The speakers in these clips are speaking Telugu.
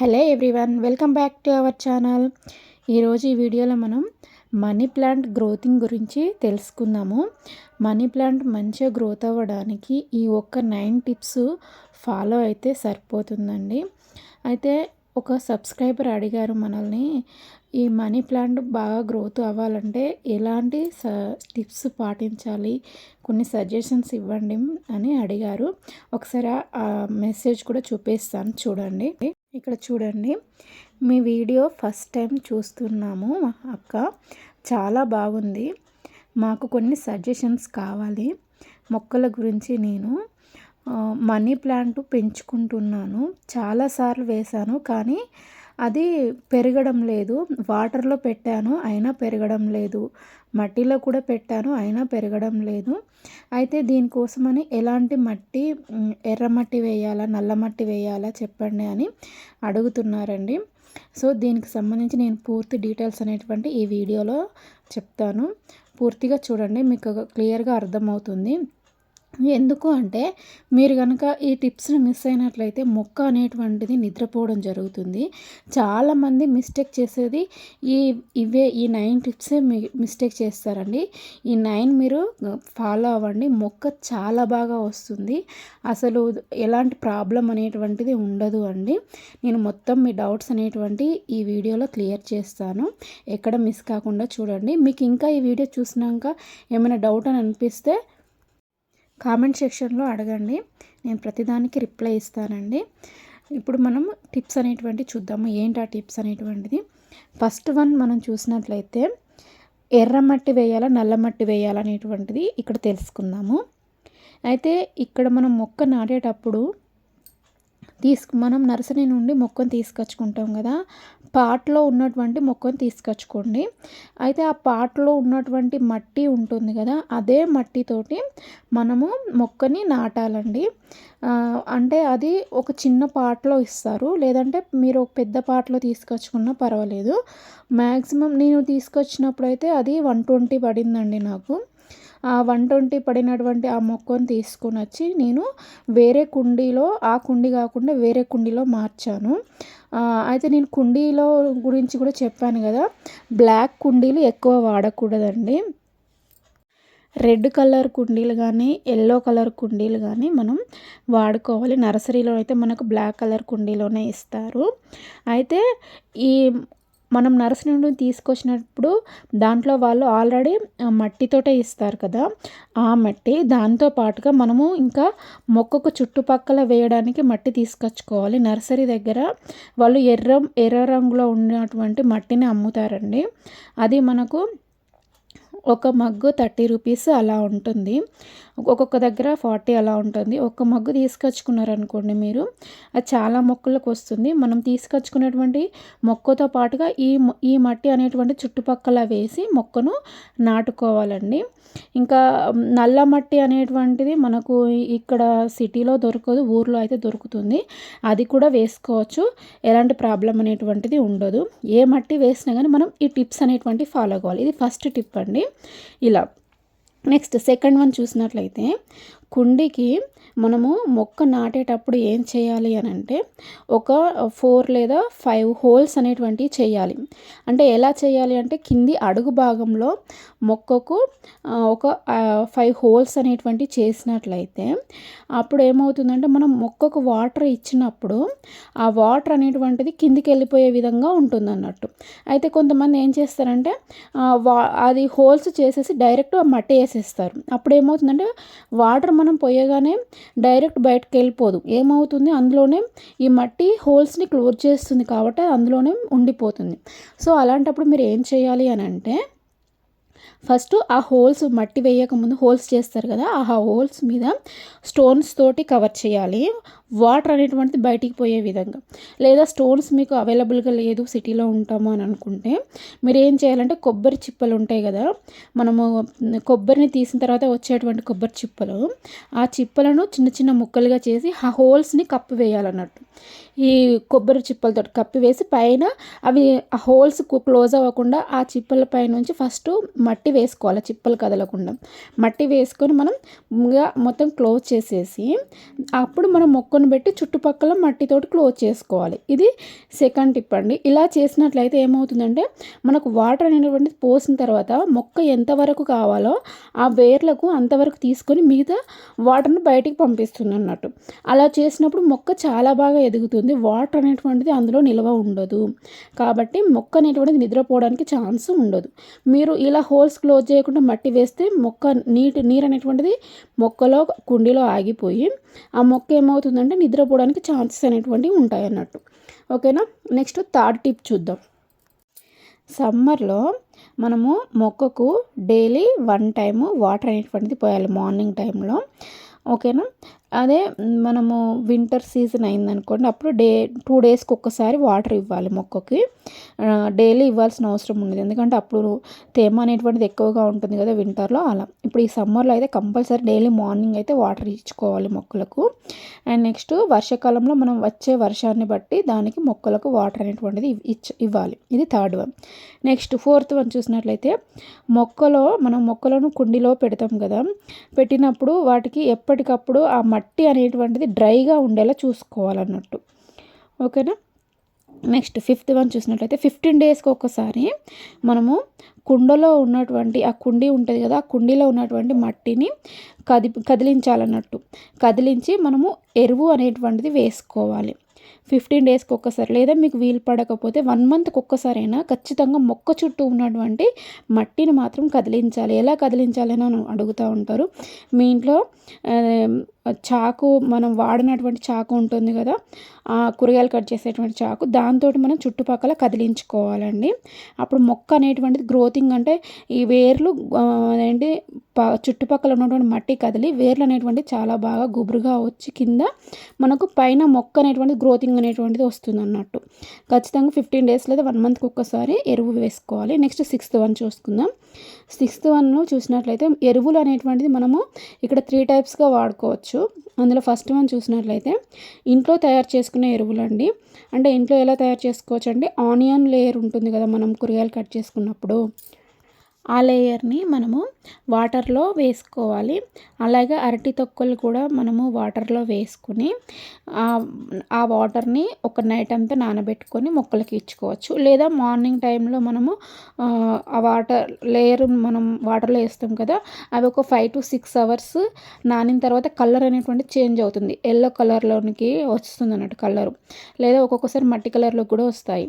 Hello everyone welcome back to our channel. ఈరోజు ఈ వీడియోలో మనం మనీ ప్లాంట్ గ్రోతింగ్ గురించి తెలుసుకుందాము. మనీ ప్లాంట్ మంచిగా గ్రోత్ అవ్వడానికి ఈ ఒక్క నైన్ టిప్స్ ఫాలో అయితే సరిపోతుందండి. అయితే ఒక సబ్స్క్రైబర్ అడిగారు మనల్ని ఈ మనీ ప్లాంట్ బాగా గ్రోత్ అవ్వాలంటే ఎలాంటి స టిప్స్ పాటించాలి? కొన్ని సజెషన్స్ ఇవ్వండి అని అడిగారు. ఒకసారి ఆ మెసేజ్ కూడా చూపిస్తాను చూడండి. ఇక్కడ చూడండి. మీ వీడియో ఫస్ట్ టైం చూస్తున్నాము అక్క. చాలా బాగుంది. మాకు కొన్ని సజెషన్స్ కావాలి. మొక్కల గురించి నేను మనీ ప్లాంట్ పెంచుకుంటున్నాను. చాలాసార్లు వేశాను కానీ అది పెరగడం లేదు. వాటర్లో పెట్టాను అయినా పెరగడం లేదు. మట్టిలో కూడా పెట్టాను అయినా పెరగడం లేదు. అయితే దీనికోసమని ఎలాంటి మట్టి ఎర్రమట్టి వేయాలా నల్ల మట్టి వేయాలా చెప్పండి అని అడుగుతున్నారండి. సో దీనికి సంబంధించి నేను పూర్తి డీటెయిల్స్ అనేటువంటి ఈ వీడియోలో చెప్తాను. పూర్తిగా చూడండి మీకు క్లియర్గా అర్థమవుతుంది. ఎందుకు అంటే మీరు కనుక ఈ టిప్స్ని మిస్ అయినట్లయితే మొక్క అనేటువంటిది నిద్రపోవడం జరుగుతుంది. చాలామంది మిస్టేక్ చేసేది ఈ ఇవే ఈ నైన్ టిప్సే మిస్టేక్ చేస్తారండి. ఈ నైన్ మీరు ఫాలో అవ్వండి. మొక్క చాలా బాగా వస్తుంది. అసలు ఎలాంటి ప్రాబ్లం అనేటువంటిది ఉండదు అండి. నేను మొత్తం మీ డౌట్స్ అనేటువంటి ఈ వీడియోలో క్లియర్ చేస్తాను. ఎక్కడ మిస్ కాకుండా చూడండి. మీకు ఇంకా ఈ వీడియో చూసినాక ఏమైనా డౌట్ అని అనిపిస్తే కామెంట్ సెక్షన్లో అడగండి. నేను ప్రతిదానికి రిప్లై ఇస్తానండి. ఇప్పుడు మనం టిప్స్ అనేటువంటి చూద్దాము. ఏంటి ఆ టిప్స్ అనేటువంటిది? ఫస్ట్ వన్ మనం చూసినట్లయితే ఎర్రమట్టి వేయాలా నల్లమట్టి వేయాలా అనేటువంటిది ఇక్కడ తెలుసుకుందాము. అయితే ఇక్కడ మనం మొక్క నాటేటప్పుడు తీసుకు మనం నర్సరీ నుండి మొక్కను తీసుకొచ్చుకుంటాం కదా. పాట్లో ఉన్నటువంటి మొక్కను తీసుకొచ్చుకోండి. అయితే ఆ పాట్లో ఉన్నటువంటి మట్టి ఉంటుంది కదా అదే మట్టితోటి మనము మొక్కని నాటాలండి. అంటే అది ఒక చిన్న పాట్లో ఇస్తారు. లేదంటే మీరు ఒక పెద్ద పాట్లో తీసుకొచ్చుకున్నా పర్వాలేదు. మ్యాక్సిమం నేను తీసుకొచ్చినప్పుడు అయితే అది వన్ ట్వంటీ పడిందండి నాకు. ఆ వన్ ట్వంటీ పడినటువంటి ఆ మొక్కను తీసుకొని వచ్చి నేను వేరే కుండీలో ఆ కుండీ కాకుండా వేరే కుండీలో మార్చాను. అయితే నేను కుండీలో గురించి కూడా చెప్పాను కదా బ్లాక్ కుండీలు ఎక్కువ వాడకూడదండి. రెడ్ కలర్ కుండీలు కానీ ఎల్లో కలర్ కుండీలు కానీ మనం వాడుకోవాలి. నర్సరీలో అయితే మనకు బ్లాక్ కలర్ కుండీలోనే ఇస్తారు. అయితే ఈ మనం నర్సరీ నుండి తీసుకొచ్చినప్పుడు దాంట్లో వాళ్ళు ఆల్రెడీ మట్టితోటే ఇస్తారు కదా. ఆ మట్టి దాంతో పాటుగా మనము ఇంకా మొక్కకు చుట్టుపక్కల వేయడానికి మట్టి తీసుకొచ్చుకోవాలి. నర్సరీ దగ్గర వాళ్ళు ఎర్ర ఎర్ర రంగులో ఉన్నటువంటి మట్టిని అమ్ముతారండి. అది మనకు ఒక మగ్గు థర్టీ రూపీస్ అలా ఉంటుంది. ఒక్కొక్క దగ్గర ఫార్టీ అలా ఉంటుంది. ఒక్క మగ్గు తీసుకొచ్చుకున్నారనుకోండి మీరు అది చాలా మొక్కలకు వస్తుంది. మనం తీసుకొచ్చుకున్నటువంటి మొక్కతో పాటుగా ఈ ఈ మట్టి అనేటువంటి చుట్టుపక్కల వేసి మొక్కను నాటుకోవాలండి. ఇంకా నల్ల మట్టి అనేటువంటిది మనకు ఇక్కడ సిటీలో దొరకదు ఊర్లో అయితే దొరుకుతుంది. అది కూడా వేసుకోవచ్చు. ఎలాంటి ప్రాబ్లం అనేటువంటిది ఉండదు. ఏ మట్టి వేసినా కానీ మనం ఈ టిప్స్ అనేటువంటి ఫాలో అవ్వాలి. ఇది ఫస్ట్ టిప్ అండి. ఇలా నెక్స్ట్ సెకండ్ వన్ చూసినట్లయితే కుండీకి మనము మొక్క నాటేటప్పుడు ఏం చేయాలి అని అంటే ఒక ఫోర్ లేదా ఫైవ్ హోల్స్ అనేటువంటివి చేయాలి. అంటే ఎలా చేయాలి అంటే కింది అడుగు భాగంలో మొక్కకు ఒక ఫైవ్ హోల్స్ అనేటువంటివి చేసినట్లయితే అప్పుడు ఏమవుతుందంటే మనం మొక్కకు వాటర్ ఇచ్చినప్పుడు ఆ వాటర్ అనేటువంటిది కిందికి వెళ్ళిపోయే విధంగా ఉంటుంది అన్నట్టు అయితే కొంతమంది ఏం చేస్తారంటే వా అది హోల్స్ చేసేసి డైరెక్ట్ మట్టి వేసేస్తారు. అప్పుడు ఏమవుతుందంటే వాటర్ మనం పోయగానే డైరెక్ట్ బయటకు వెళ్ళిపోదు ఏమవుతుంది? అందులోనే ఈ మట్టి హోల్స్ని క్లోజ్ చేస్తుంది కాబట్టి అందులోనే ఉండిపోతుంది. సో అలాంటప్పుడు మీరు ఏం చేయాలి అని అంటే ఫస్ట్ ఆ హోల్స్ మట్టి వేయకముందు హోల్స్ చేస్తారు కదా ఆ హోల్స్ మీద స్టోన్స్ తోటి కవర్ చేయాలి. వాటర్ అనేటువంటిది బయటికి పోయే విధంగా. లేదా స్టోన్స్ మీకు అవైలబుల్గా లేదు సిటీలో ఉంటాము అని అనుకుంటే మీరు ఏం చేయాలంటే కొబ్బరి చిప్పలు ఉంటాయి కదా మనము కొబ్బరిని తీసిన తర్వాత వచ్చేటువంటి కొబ్బరి చిప్పలు ఆ చిప్పలను చిన్న చిన్న ముక్కలుగా చేసి ఆ హోల్స్ని కప్పి వేయాలన్నట్టు. ఈ కొబ్బరి చిప్పలతో కప్పి వేసి పైన అవి ఆ హోల్స్ క్లోజ్ అవ్వకుండా ఆ చిప్పల పై నుంచి ఫస్ట్ మట్టి వేసుకోవాలి చిప్పలు కదలకుండా. మట్టి వేసుకొని మనం మొత్తం క్లోజ్ చేసేసి అప్పుడు మనం మొక్క మొక్కను పెట్టి చుట్టుపక్కల మట్టితోటి క్లోజ్ చేసుకోవాలి. ఇది సెకండ్ టిప్ అండి. ఇలా చేసినట్లయితే ఏమవుతుందంటే మనకు వాటర్ అనేటువంటిది పోసిన తర్వాత మొక్క ఎంతవరకు కావాలో ఆ వేర్లకు అంతవరకు తీసుకొని మిగతా వాటర్ని బయటికి పంపిస్తుంది అన్నట్టు. అలా చేసినప్పుడు మొక్క చాలా బాగా ఎదుగుతుంది. వాటర్ అనేటువంటిది అందులో నిల్వ ఉండదు. కాబట్టి మొక్క అనేటువంటిది నిద్రపోవడానికి ఛాన్స్ ఉండదు. మీరు ఇలా హోల్స్ క్లోజ్ చేయకుండా మట్టి వేస్తే మొక్క నీటి నీరు అనేటువంటిది మొక్కలో కుండీలో ఆగిపోయి ఆ మొక్క ఏమవుతుందంటే నిద్రపోవడానికి ఛాన్సెస్ అనేటువంటివి ఉంటాయి అన్నట్టు. ఓకేనా? నెక్స్ట్ థర్డ్ టిప్ చూద్దాం. సమ్మర్లో మనము మొక్కకు డైలీ వన్ టైము వాటర్ అనేటువంటిది పోయాలి మార్నింగ్ టైంలో. ఓకేనా? అదే మనము వింటర్ సీజన్ అయిందనుకోండి అప్పుడు డే టూ డేస్కి ఒక్కసారి వాటర్ ఇవ్వాలి మొక్కకి. డైలీ ఇవ్వాల్సిన అవసరం ఉండదు. ఎందుకంటే అప్పుడు తేమ అనేటువంటిది ఎక్కువగా ఉంటుంది కదా వింటర్లో అలా. ఇప్పుడు ఈ సమ్మర్లో అయితే కంపల్సరీ డైలీ మార్నింగ్ అయితే వాటర్ ఇచ్చుకోవాలి మొక్కలకు. అండ్ నెక్స్ట్ వర్షాకాలంలో మనం వచ్చే వర్షాన్ని బట్టి దానికి మొక్కలకు వాటర్ అనేటువంటిది ఇచ్ ఇవ్వాలి. ఇది third one next fourth one చూసినట్లయితే మొక్కలో మనం మొక్కలను కుండీలో పెడతాం కదా. పెట్టినప్పుడు వాటికి ఎప్పటికప్పుడు ఆ మట్టి అనేటువంటిది డ్రైగా ఉండేలా చూసుకోవాలన్నట్టు. ఓకేనా? నెక్స్ట్ ఫిఫ్త్ వన్ చూసినట్లయితే ఫిఫ్టీన్ డేస్కి ఒకసారి మనము కుండలో ఉన్నటువంటి ఆ కుండీ ఉంటుంది కదా ఆ కుండీలో ఉన్నటువంటి మట్టిని కది కదిలించాలన్నట్టు. కదిలించి మనము ఎరువు అనేటువంటిది వేసుకోవాలి. ఫిఫ్టీన్ డేస్కి ఒక్కసారి లేదా మీకు వీలు పడకపోతే వన్ మంత్కి ఒక్కసారైనా ఖచ్చితంగా మొక్క చుట్టూ ఉన్నటువంటి మట్టిని మాత్రం కదిలించాలి. ఎలా కదిలించాలి అని అడుగుతూ ఉంటారు. మీ ఇంట్లో చాకు మనం వాడినటువంటి చాకు ఉంటుంది కదా కూరగాయలు కట్ చేసేటువంటి చాకు దాంతో మనం చుట్టుపక్కల కదిలించుకోవాలండి. అప్పుడు మొక్క అనేటువంటిది గ్రోతింగ్ అంటే ఈ వేర్లు ఏంటి చుట్టుపక్కల ఉన్నటువంటి మట్టి కదిలి వేర్లు అనేటువంటి చాలా బాగా గుబురుగా వచ్చి కింద మనకు పైన మొక్క అనేటువంటి గ్రోతింగ్ అనేటువంటిది వస్తుంది అన్నట్టు ఖచ్చితంగా ఫిఫ్టీన్ డేస్ లేదా వన్ మంత్కి ఒక్కసారి ఎరువు వేసుకోవాలి. నెక్స్ట్ సిక్స్త్ వన్ చూసుకుందాం. సిక్స్త్ వన్లో చూసినట్లయితే ఎరువులు అనేటువంటిది మనము ఇక్కడ త్రీ టైప్స్గా వాడుకోవచ్చు. అందులో ఫస్ట్ వన్ చూసినట్లయితే ఇంట్లో తయారు చేసుకునే ఎరువులు అండి అంటే ఇంట్లో ఎలా తయారు చేసుకోవచ్చు అంటే ఆనియన్ లేయర్ ఉంటుంది కదా మనం కూరగాయలు కట్ చేసుకున్నప్పుడు. ఆ లేయర్ని మనము వాటర్లో వేసుకోవాలి. అలాగే అరటి తొక్కలు కూడా మనము వాటర్లో వేసుకుని ఆ వాటర్ని ఒక నైట్ అంతా నానబెట్టుకొని మొక్కలకి ఇచ్చుకోవచ్చు. లేదా మార్నింగ్ టైంలో మనము ఆ వాటర్ లేయర్ మనం వాటర్లో వేస్తాం కదా అవి ఒక ఫైవ్ టు సిక్స్ అవర్స్ నానిన తర్వాత కలర్ అనేటువంటి చేంజ్ అవుతుంది. ఎల్లో కలర్లోనికి వస్తుంది అన్నట్టు కలరు. లేదా ఒక్కొక్కసారి మట్టి కలర్లో కూడా వస్తాయి.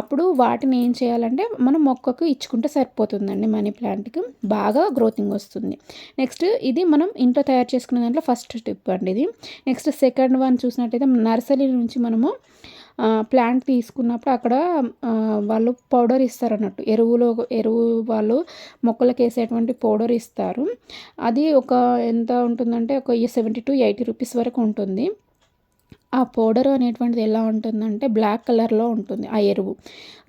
అప్పుడు వాటిని ఏం చేయాలంటే మనం మొక్కకు ఇచ్చుకుంటే సరిపోతుందండి. మనీ ప్లాంట్కి బాగా గ్రోతింగ్ వస్తుంది. నెక్స్ట్ ఇది మనం ఇంట్లో తయారు చేసుకునే దాంట్లో ఫస్ట్ స్టెప్ అండి ఇది. నెక్స్ట్ సెకండ్ వన్ చూసినట్టయితే నర్సరీ నుంచి మనము ప్లాంట్ తీసుకున్నప్పుడు అక్కడ వాళ్ళు పౌడర్ ఇస్తారు అన్నట్టు ఎరువులో ఎరువు వాళ్ళు మొక్కలకు వేసేటువంటి పౌడర్ ఇస్తారు. అది ఒక ఎంత ఉంటుందంటే ఒక సెవెంటీ టు ఎయిటీ రూపీస్ వరకు ఉంటుంది. ఆ పౌడర్ అనేటువంటిది ఎలా ఉంటుందంటే బ్లాక్ కలర్లో ఉంటుంది ఆ ఎరువు.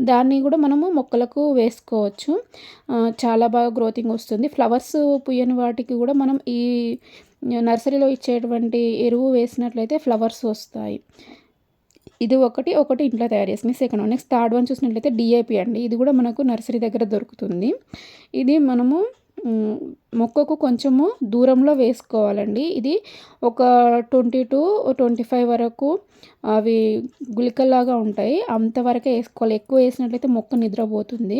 దాన్ని కూడా మనము మొక్కలకు వేసుకోవచ్చు. చాలా బాగా గ్రోతింగ్ వస్తుంది. ఫ్లవర్స్ పుయ్యని వాటికి కూడా మనం ఈ నర్సరీలో ఇచ్చేటువంటి ఎరువు వేసినట్లయితే ఫ్లవర్స్ వస్తాయి. ఇది ఒకటి ఒకటి ఇంట్లో తయారు చేసుకుని second one next third one చూసినట్లయితే డిఏపి అండి. ఇది కూడా మనకు నర్సరీ దగ్గర దొరుకుతుంది. ఇది మనము మొక్కకు కొంచెము దూరంలో వేసుకోవాలండి. ఇది ఒక ట్వంటీ టు ట్వంటీ ఫైవ్ వరకు అవి గుళికల్లాగా ఉంటాయి. అంతవరకే వేసుకోవాలి. ఎక్కువ వేసినట్లయితే మొక్క నిద్రపోతుంది.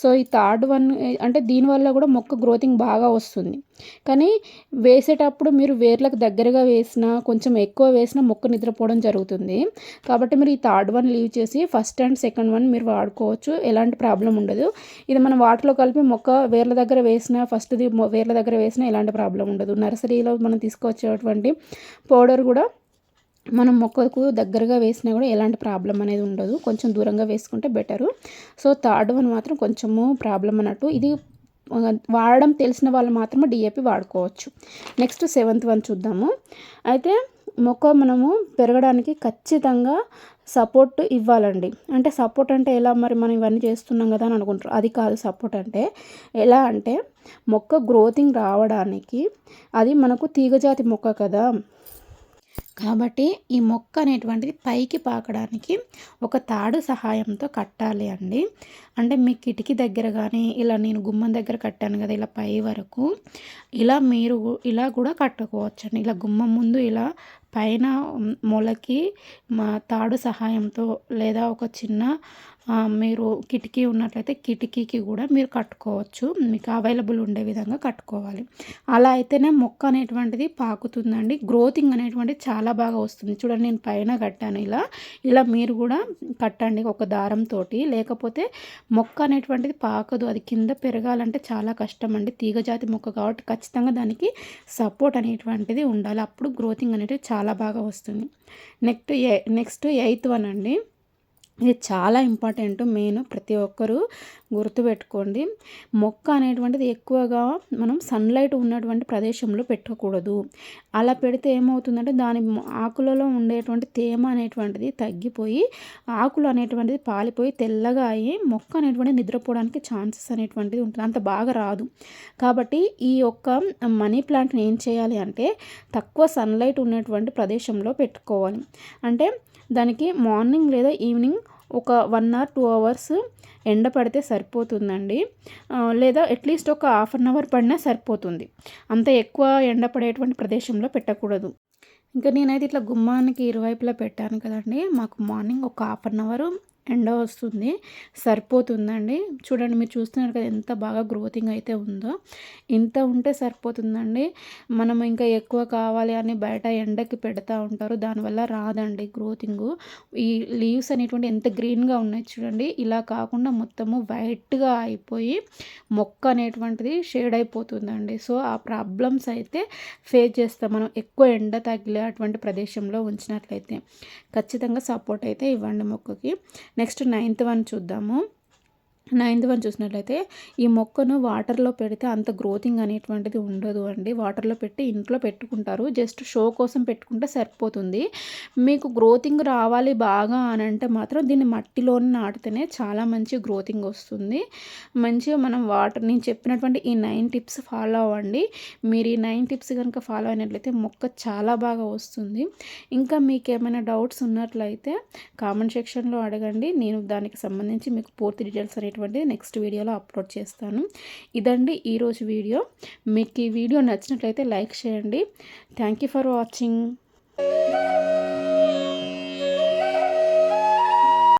సో ఈ థర్డ్ వన్ అంటే దీనివల్ల కూడా మొక్క గ్రోతింగ్ బాగా వస్తుంది. కానీ వేసేటప్పుడు మీరు వేర్లకు దగ్గరగా వేసినా కొంచెం ఎక్కువ వేసినా మొక్క నిద్రపోవడం జరుగుతుంది. కాబట్టి మీరు ఈ థర్డ్ వన్ లీవ్ చేసి ఫస్ట్ అండ్ సెకండ్ వన్ మీరు వాడుకోవచ్చు. ఎలాంటి ప్రాబ్లం ఉండదు. ఇది మనం వాటిలో కలిపి మొక్క వేర్ల దగ్గర వేసినా ఫస్ట్ది వేర్ల దగ్గర వేసినా ఎలాంటి ప్రాబ్లం ఉండదు. నర్సరీలో మనం తీసుకొచ్చేటువంటి పౌడర్ కూడా మనం మొక్కకు దగ్గరగా వేసినా కూడా ఎలాంటి ప్రాబ్లం అనేది ఉండదు. కొంచెం దూరంగా వేసుకుంటే బెటరు. సో థర్డ్ వన్ మాత్రం కొంచెము ప్రాబ్లం అన్నట్టు. ఇది వాడడం తెలిసిన వాళ్ళు మాత్రమే డిఏపి వాడుకోవచ్చు. నెక్స్ట్ సెవెంత్ వన్ చూద్దాము. అయితే మొక్క మనము పెరగడానికి ఖచ్చితంగా సపోర్ట్ ఇవ్వాలండి. అంటే సపోర్ట్ అంటే ఎలా మరి మనం ఇవన్నీ చేస్తున్నాం కదా అని అనుకుంటారు. అది కాదు సపోర్ట్ అంటే ఎలా అంటే మొక్క గ్రోతింగ్ రావడానికి అది మనకు తీగజాతి మొక్క కదా. కాబట్టి ఈ మొక్క అనేటువంటిది పైకి పాకడానికి ఒక తాడు సహాయంతో కట్టాలి అండి. అంటే మీ కిటికీ దగ్గర కానీ ఇలా నేను గుమ్మం దగ్గర కట్టాను కదా ఇలా పై వరకు ఇలా మీరు ఇలా కూడా కట్టుకోవచ్చు అండి ఇలా గుమ్మం ముందు ఇలా పైన మొలకి మా తాడు సహాయంతో లేదా ఒక చిన్న మీరు కిటికీ ఉన్నట్లయితే కిటికీకి కూడా మీరు కట్టుకోవచ్చు. మీకు అవైలబుల్ ఉండే విధంగా కట్టుకోవాలి. అలా అయితేనే మొక్క అనేటువంటిది పాకుతుందండి. గ్రోతింగ్ అనేటువంటిది చాలా బాగా వస్తుంది. చూడండి నేను పైన కట్టాను ఇలా. ఇలా మీరు కూడా కట్టండి ఒక దారంతో లేకపోతే మొక్క అనేటువంటిది పాకదు. అది కింద పెరగాలంటే చాలా కష్టం అండి తీగజాతి మొక్క కాబట్టి ఖచ్చితంగా దానికి సపోర్ట్ అనేటువంటిది ఉండాలి. అప్పుడు గ్రోతింగ్ అనేటివి చాలా బాగా వస్తుంది. నెక్స్ట్ నెక్స్ట్ ఎయిత్ వన్ అండి. ఇది చాలా ఇంపార్టెంట్. మెయిన్ ప్రతి ఒక్కరూ గుర్తుపెట్టుకోండి. మొక్క అనేటువంటిది ఎక్కువగా మనం సన్లైట్ ఉన్నటువంటి ప్రదేశంలో పెట్టకూడదు. అలా పెడితే ఏమవుతుందంటే దాని ఆకులలో ఉండేటువంటి తేమ అనేటువంటిది తగ్గిపోయి ఆకులు అనేటువంటిది పాలిపోయి తెల్లగా అయ్యి మొక్క అనేటువంటిది నిద్రపోవడానికి ఛాన్సెస్ అనేటువంటిది ఉంటుంది. అంత బాగా రాదు. కాబట్టి ఈ యొక్క మనీ ప్లాంట్ని ఏం చేయాలి అంటే తక్కువ సన్లైట్ ఉన్నటువంటి ప్రదేశంలో పెట్టుకోవాలి. అంటే దానికి మార్నింగ్ లేదా ఈవినింగ్ ఒక వన్ అవర్ టూ అవర్స్ ఎండ పడితే సరిపోతుందండి. లేదా అట్లీస్ట్ ఒక హాఫ్ అన్ అవర్ పడినా సరిపోతుంది. అంత ఎక్కువ ఎండ పడేటువంటి ప్రదేశంలో పెట్టకూడదు. ఇంకా నేనైతే ఇట్లా గుమ్మానికి ఇరువైపులా పెట్టాను కదండి. మాకు మార్నింగ్ ఒక హాఫ్ అన్ అవర్ ఎండ వస్తుంది సరిపోతుందండి. చూడండి మీరు చూస్తున్నారు కదా ఎంత బాగా గ్రోతింగ్ అయితే ఉందో. ఇంత ఉంటే సరిపోతుందండి. మనం ఇంకా ఎక్కువ కావాలి అని బయట ఎండకి పెడతా ఉంటారు. దానివల్ల రాదండి గ్రోతింగ్. ఈ లీవ్స్ అనేటువంటి ఎంత గ్రీన్గా ఉన్నాయి చూడండి. ఇలా కాకుండా మొత్తము వైట్గా అయిపోయి మొక్క అనేటువంటిది షేడ్ అయిపోతుందండి. సో ఆ ప్రాబ్లమ్స్ అయితే ఫేస్ చేస్తాం. మనం ఎక్కువ ఎండ తగిలేటువంటి ప్రదేశంలో ఉంచినట్లయితే. ఖచ్చితంగా సపోర్ట్ అయితే ఇవ్వండి మొక్కకి. నెక్స్ట్ నైన్త్ వన్ చూద్దాము. నైన్త్ వన్ చూసినట్లయితే ఈ మొక్కను వాటర్లో పెడితే అంత గ్రోతింగ్ అనేటువంటిది ఉండదు అండి. వాటర్లో పెట్టి ఇంట్లో పెట్టుకుంటారు. జస్ట్ షో కోసం పెట్టుకుంటే సరిపోతుంది. మీకు గ్రోతింగ్ రావాలి బాగా అని అంటే మాత్రం దీన్ని మట్టిలోనే నాటితేనే చాలా మంచి గ్రోతింగ్ వస్తుంది. మంచిగా మనం వాటర్ నేను చెప్పినటువంటి ఈ నైన్ టిప్స్ ఫాలో అవ్వండి. మీరు ఈ నైన్ టిప్స్ కనుక ఫాలో అయినట్లయితే మొక్క చాలా బాగా వస్తుంది. ఇంకా మీకు ఏమైనా డౌట్స్ ఉన్నట్లయితే కామెంట్ సెక్షన్లో అడగండి. నేను దానికి సంబంధించి మీకు పూర్తి డీటెయిల్స్ అనేవి అనేటువంటిది నెక్స్ట్ వీడియోలో అప్లోడ్ చేస్తాను. ఇదండి ఈరోజు వీడియో మీకు ఈ వీడియో నచ్చినట్లయితే లైక్ చేయండి. Thank you for watching